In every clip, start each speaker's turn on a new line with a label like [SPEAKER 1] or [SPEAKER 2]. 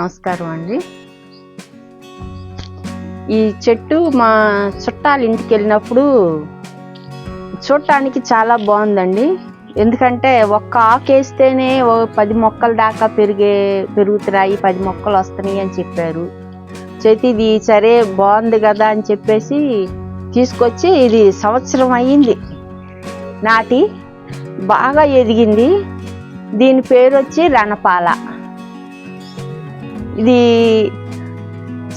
[SPEAKER 1] నమస్కారం అండి. ఈ చెట్టు మా చుట్టాల ఇంటికి వెళ్ళినప్పుడు చూడటానికి చాలా బాగుందండి. ఎందుకంటే ఒక్క ఆకు వేస్తేనే పది మొక్కల దాకా పెరిగే పెరుగుతున్నాయి పది మొక్కలు వస్తున్నాయి అని చెప్పారు. చేతి ఇది సరే బాగుంది కదా అని చెప్పేసి తీసుకొచ్చి ఇది సంవత్సరం అయ్యింది. నాటి బాగా ఎదిగింది. దీని పేరు వచ్చి రణపాల. ఇది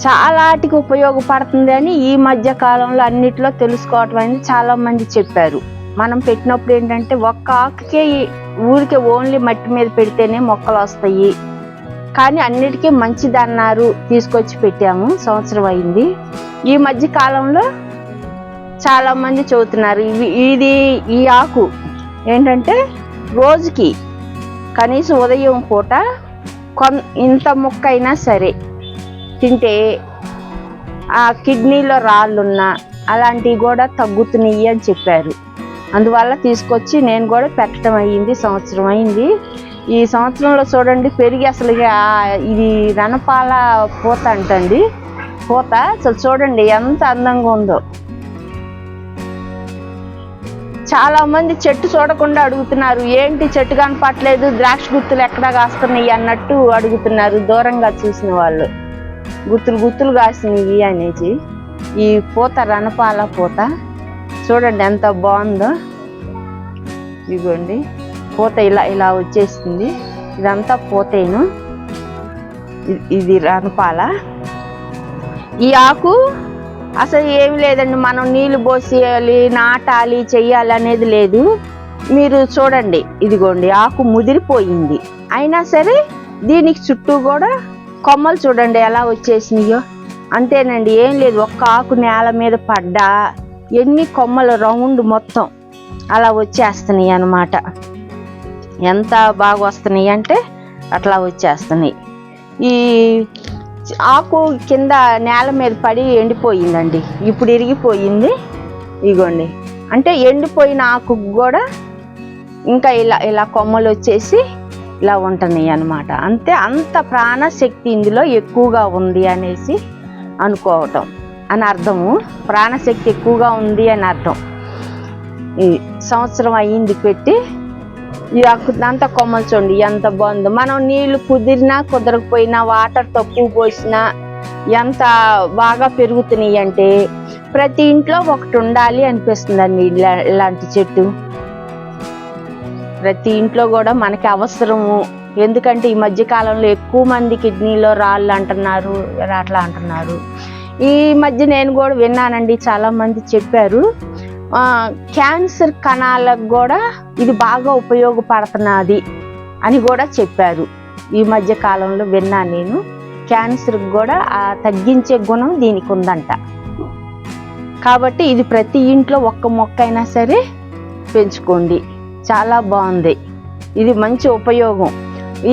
[SPEAKER 1] చాలాటికి ఉపయోగపడుతుంది అని ఈ మధ్య కాలంలో అన్నిట్లో తెలుసుకోవటం అనేది చాలామంది చెప్పారు. మనం పెట్టినప్పుడు ఏంటంటే ఒక్క ఆకుకే ఊరికే ఓన్లీ మట్టి మీద పెడితేనే మొక్కలు వస్తాయి. కానీ అన్నిటికీ మంచిది అన్నారు తీసుకొచ్చి పెట్టాము సంవత్సరం అయింది. ఈ మధ్య కాలంలో చాలామంది చదువుతున్నారు చెబుతున్నారు ఇవి ఇది ఈ ఆకు ఏంటంటే రోజుకి కనీసం ఉదయం పూట కొన్ ఇంత ముక్క అయినా సరే తింటే ఆ కిడ్నీలో రాళ్ళున్నా అలాంటివి కూడా తగ్గుతున్నాయి అని చెప్పారు. అందువల్ల తీసుకొచ్చి నేను కూడా పెట్టడం అయ్యింది సంవత్సరం అయింది ఈ సంవత్సరంలో చూడండి పెరిగి అసలు ఇది రణపాల పూత అంటండి. పూత అసలు చూడండి ఎంత అందంగా ఉందో. చాలా మంది చెట్టు చూడకుండా అడుగుతున్నారు. ఏంటి చెట్టు కనపట్లేదు ద్రాక్ష గుత్తులు ఎక్కడ కాస్తున్నాయి అన్నట్టు అడుగుతున్నారు. దూరంగా చూసిన వాళ్ళు. గుర్తులు గుర్తులు కాసినవి అనేసి. ఈ పూత రణపాల పూత చూడండి ఎంత బాగుందో. ఇదిగోండి. పూత ఇలా ఇలా వచ్చేసింది ఇదంతా పూతేను. ఇది రణపాల. ఈ ఆకు అసలు ఏమి లేదండి మనం నీళ్ళు పోసేయాలి నాటాలి చెయ్యాలి అనేది లేదు. మీరు చూడండి ఇదిగోండి ఆకు ముదిరిపోయింది. అయినా సరే దీనికి చుట్టూ కూడా కొమ్మలు చూడండి ఎలా వచ్చేసినాయో. అంతేనండి ఏం లేదు ఒక్క ఆకు నేల మీద పడ్డా ఎన్ని కొమ్మలు రౌండ్ మొత్తం అలా వచ్చేస్తున్నాయి అన్నమాట. ఎంత బాగా వస్తున్నాయి అంటే అట్లా వచ్చేస్తున్నాయి. ఈ ఆకు కింద నేల మీద పడి ఎండిపోయిందండి. ఇప్పుడు ఇరిగిపోయింది. ఇగోండి. అంటే ఎండిపోయిన ఆకు కూడా ఇంకా ఇలా ఇలా కొమ్మలు వచ్చేసి ఇలా ఉంటున్నాయి అన్నమాట. అంతే అంత ప్రాణశక్తి ఇందులో ఎక్కువగా ఉంది అనేసి అనుకోవటం అని అర్థము. ప్రాణశక్తి ఎక్కువగా ఉంది అని అర్థం. ఈ సంవత్సరం అయ్యింది పెట్టి అంతా కొమ్మలు చూడండి ఎంత బాగుందో. మనం నీళ్ళు కుదిరినా కుదరకపోయినా వాటర్ తక్కువ పోసినా ఎంత బాగా పెరుగుతున్నాయి అంటే ప్రతి ఇంట్లో ఒకటి ఉండాలి అనిపిస్తుందండి అండి ఇలాంటి చెట్టు. ప్రతి ఇంట్లో కూడా మనకి అవసరము. ఎందుకంటే ఈ మధ్య కాలంలో ఎక్కువ మంది కిడ్నీలో రాళ్ళు అంటున్నారు అట్లా అంటున్నారు. ఈ మధ్య నేను కూడా విన్నానండి చాలా మంది చెప్పారు క్యాన్సర్ కణాలకు కూడా ఇది బాగా ఉపయోగపడుతున్నది అని కూడా చెప్పారు. ఈ మధ్య కాలంలో విన్నాను నేను క్యాన్సర్కి కూడా ఆ తగ్గించే గుణం దీనికి ఉందంట. కాబట్టి ఇది ప్రతి ఇంట్లో ఒక్క మొక్క అయినా సరే పెంచుకోండి. చాలా బాగుంది. ఇది మంచి ఉపయోగం.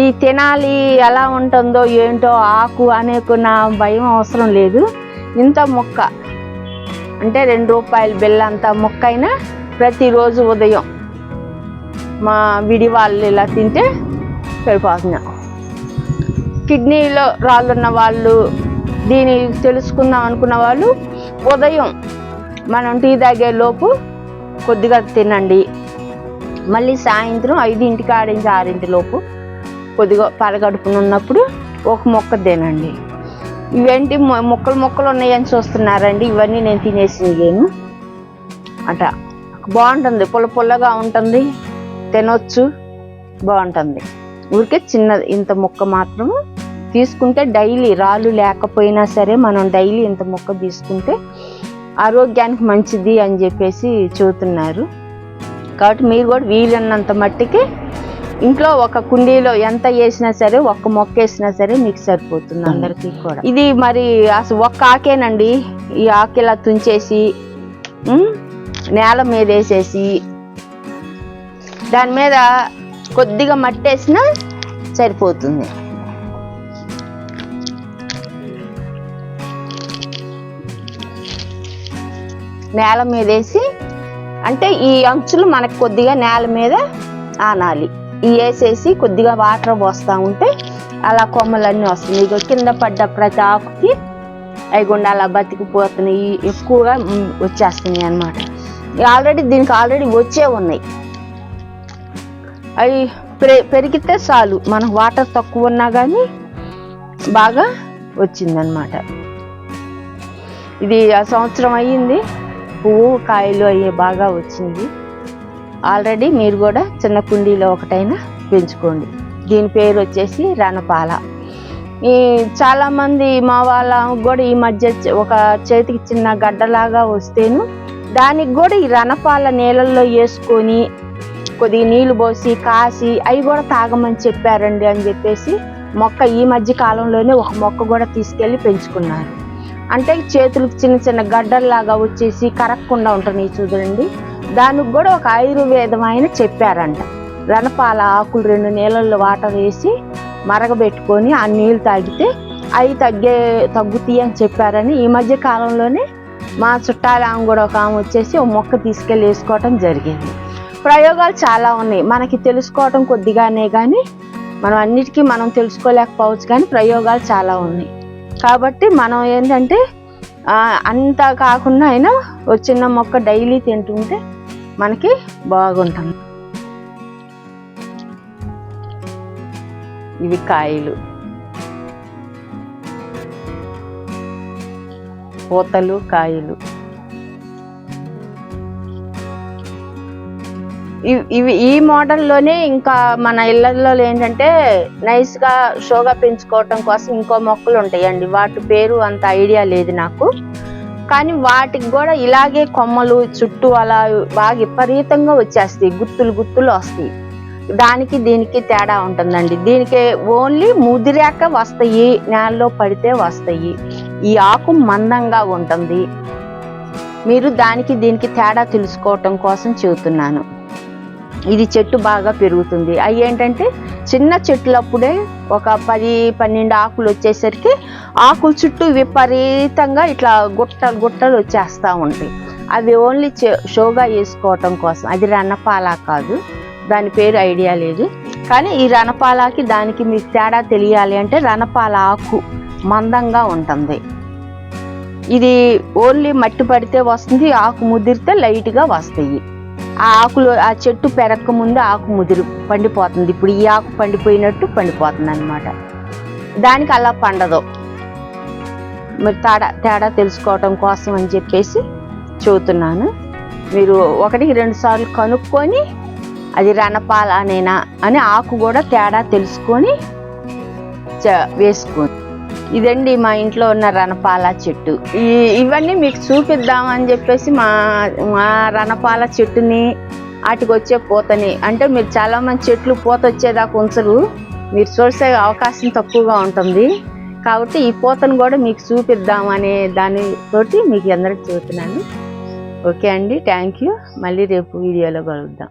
[SPEAKER 1] ఈ తినాలి ఎలా ఉంటుందో ఏంటో ఆకు అనేకున్న భయం అవసరం లేదు. ఇంత మొక్క అంటే రెండు రూపాయల బిల్ల అంత మొక్క అయినా ప్రతిరోజు ఉదయం మా విడి వాళ్ళు ఇలా తింటే సరిపోతున్నాం కిడ్నీలో రాళ్ళున్న వాళ్ళు దీని తెలుసుకుందాం అనుకున్న వాళ్ళు ఉదయం మనం టీ తాగే లోపు కొద్దిగా తినండి. మళ్ళీ సాయంత్రం ఐదింటికి ఆడించి ఆరింటి లోపు కొద్దిగా పరగడుపునున్నప్పుడు ఒక మొక్క తినండి. ఇవేంటి మొ- మొక్కలు మొక్కలు ఉన్నాయని చూస్తున్నారండి. ఇవన్నీ నేను తినేసినవేను అట. బాగుంటుంది. పుల్ల పుల్లగా ఉంటుంది. తినొచ్చు. బాగుంటుంది. ఊరికే చిన్నది. ఇంత మొక్క మాత్రము తీసుకుంటే డైలీ రాళ్ళు లేకపోయినా సరే మనం డైలీ ఇంత మొక్క తీసుకుంటే ఆరోగ్యానికి మంచిది అని చెప్పేసి చెబుతున్నారు కాబట్టి మీరు కూడా వీలున్నంత మట్టికి ఇంట్లో ఒక కుండీలో ఎంత వేసినా సరే ఒక్క మొక్క వేసినా సరే మీకు సరిపోతుంది అందరికీ కూడా. ఇది మరి అసలు ఒక్క ఆకేనండి. ఈ ఆకేలా తుంచేసి నేల మీద వేసేసి దాని మీద కొద్దిగా మట్టి వేసినా సరిపోతుంది. నేల మీద వేసి అంటే ఈ అంచులు మనకు కొద్దిగా నేల మీద ఆనాలి. వేసేసి కొద్దిగా వాటర్ పోస్తూ ఉంటే అలా కొమ్మలన్నీ వస్తున్నాయి. ఇక కింద పడ్డ ప్రతి ఆకుకి అవి అలా బతికిపోతున్నాయి. ఎక్కువగా వచ్చేస్తున్నాయి అన్నమాట. ఆల్రెడీ దీనికి ఆల్రెడీ వచ్చే ఉన్నాయి. అవి పె- పెరిగితే చాలు. మనకు వాటర్ తక్కువ ఉన్నా కానీ బాగా వచ్చిందనమాట ఇది ఆ సంవత్సరం అయ్యింది. పువ్వు కాయలు అయ్యే బాగా వచ్చింది. ఆల్రెడీ మీరు కూడా చిన్న కుండీలో ఒకటైనా పెంచుకోండి. దీని పేరు వచ్చేసి రణపాల. ఈ చాలామంది మా వాళ్ళ కూడా ఈ మధ్య ఒక చేతికి చిన్న గడ్డలాగా వస్తేను దానికి కూడా ఈ రణపాల నీళ్ళల్లో వేసుకొని కొద్దిగా నీళ్ళు పోసి కాసి అవి కూడా తాగమని చెప్పారండి అని చెప్పేసి మొక్క ఈ మధ్య కాలంలోనే ఒక మొక్క కూడా తీసుకెళ్ళి పెంచుకున్నారు. అంటే చేతులకు చిన్న చిన్న గడ్డల్లాగా వచ్చేసి కరగకుండా ఉంటుంది చూడండి. దానికి కూడా ఒక ఆయుర్వేదం ఆయన చెప్పారంట. రణపాల ఆకులు రెండు నీళ్ళల్లో వాటర్ వేసి మరగబెట్టుకొని ఆ నీళ్ళు తాగితే అవి తగ్గే తగ్గుతాయి అని చెప్పారని ఈ మధ్య కాలంలోనే మా చుట్టాల ఆమె కూడా ఒక ఆమె వచ్చేసి ఒక మొక్క తీసుకెళ్ళి వేసుకోవటం జరిగింది. ప్రయోగాలు చాలా ఉన్నాయి. మనకి తెలుసుకోవటం కొద్దిగానే కానీ మనం అన్నిటికీ మనం తెలుసుకోలేకపోవచ్చు కానీ ప్రయోగాలు చాలా ఉన్నాయి. కాబట్టి మనం ఏంటంటే అంతా అంత కాకుండా అయినా ఒక చిన్న మొక్క డైలీ తింటుంటే మనకి బాగుంటుంది. ఇవి కాయలు. పూతలు కాయలు. ఇవి- ఇవి ఈ మోడల్లోనే ఇంకా మన ఇళ్ళల్లో ఏంటంటే నైస్గా షోగా పెంచుకోవటం కోసం ఇంకో మొక్కలు ఉంటాయండి. వాటి పేరు అంత ఐడియా లేదు నాకు. కానీ వాటికి కూడా ఇలాగే కొమ్మలు చుట్టూ అలా బాగా విపరీతంగా వచ్చేస్తాయి. గుత్తులు గుత్తులు వస్తాయి. దానికి దీనికి తేడా ఉంటుందండి. దీనికి ఓన్లీ ముదిరాక వస్తాయి నేలలో పడితే వస్తాయి. ఈ ఆకు మందంగా ఉంటుంది. మీరు దానికి దీనికి తేడా తెలుసుకోవటం కోసం చెబుతున్నాను. ఇది చెట్టు బాగా పెరుగుతుంది. అవి ఏంటంటే చిన్న చెట్లప్పుడే ఒక పది పన్నెండు ఆకులు వచ్చేసరికి ఆకుల చుట్టూ విపరీతంగా ఇట్లా గుట్టలు గుట్టలు వచ్చేస్తూ ఉంటాయి. అవి ఓన్లీ షోగా వేసుకోవటం కోసం. అది రణపాల కాదు. దాని పేరు ఐడియా లేదు. కానీ ఈ రణపాలకి దానికి మీకు తేడా తెలియాలి అంటే రణపాల ఆకు మందంగా ఉంటుంది. ఇది ఓన్లీ మట్టి పడితే వస్తుంది ఆకు ముదిరితే లైట్గా వస్తాయి. ఆ ఆకులు ఆ చెట్టు పెరక్క ముందు ఆకు ముదురు పండిపోతుంది. ఇప్పుడు ఈ ఆకు పండిపోయినట్టు పండిపోతుంది అనమాట దానికి అలా పండదు. మరి తేడా తేడా తెలుసుకోవటం కోసం అని చెప్పేసి చెబుతున్నాను. మీరు ఒకటికి రెండు సార్లు కనుక్కొని అది రణపాలనేనా అని ఆకు కూడా తేడా తెలుసుకొని చ- వేసుకోండి. ఇదండి మా ఇంట్లో ఉన్న రణపాల చెట్టు. ఈ ఇవన్నీ మీకు చూపిద్దామని చెప్పేసి మా మా రణపాల చెట్టుని వాటికి వచ్చే పూతని. అంటే మీరు చాలా మంది చెట్లు పూత వచ్చేదాకా ఉంచరు. మీరు చూసే అవకాశం తక్కువగా ఉంటుంది. కాబట్టి ఈ పూతను కూడా మీకు చూపిద్దాం అనే దానితోటి మీకు అందరికి చెబుతున్నాను. ఓకే అండి. Thank you. మళ్ళీ రేపు వీడియోలో కలుద్దాం.